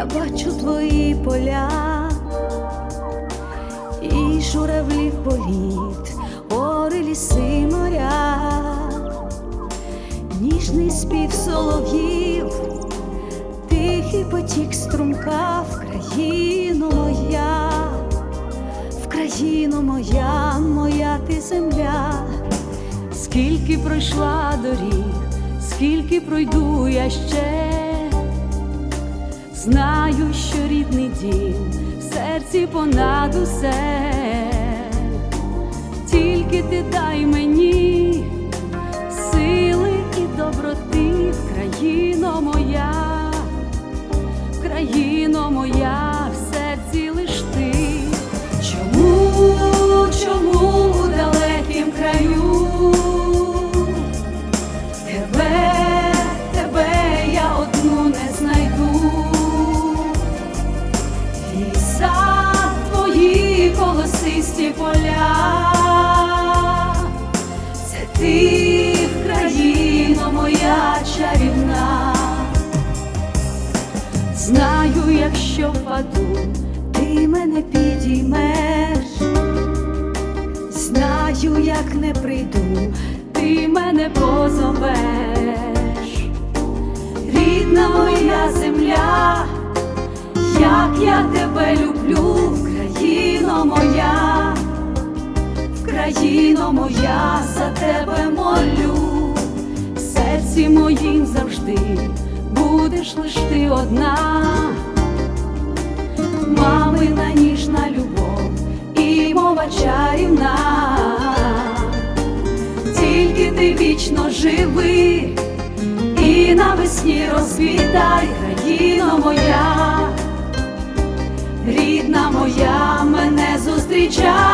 Я бачу твої поля. І журавлів політ, гори, ліси, моря, ніжний спів солов'їв, тихий потік струмка в країну моя, в країну моя, моя ти земля. Скільки пройшла доріг, скільки пройду я ще, знаю, що рідний дім в серці понад усе, тільки ти дай мені колосисті поля, це ти, країно моя чарівна. Знаю, якщо впаду, ти мене підіймеш. Знаю, як не прийду, ти мене позовеш. Рідна моя земля, як я тебе люблю, країно моя, країно моя, за тебе молю, в серці моїм завжди будеш лиш ти одна. Мамина ніжна любов і мова чарівна, тільки ти вічно живи і навесні розквітай, країно моя, рідна моя, мене зустрічай,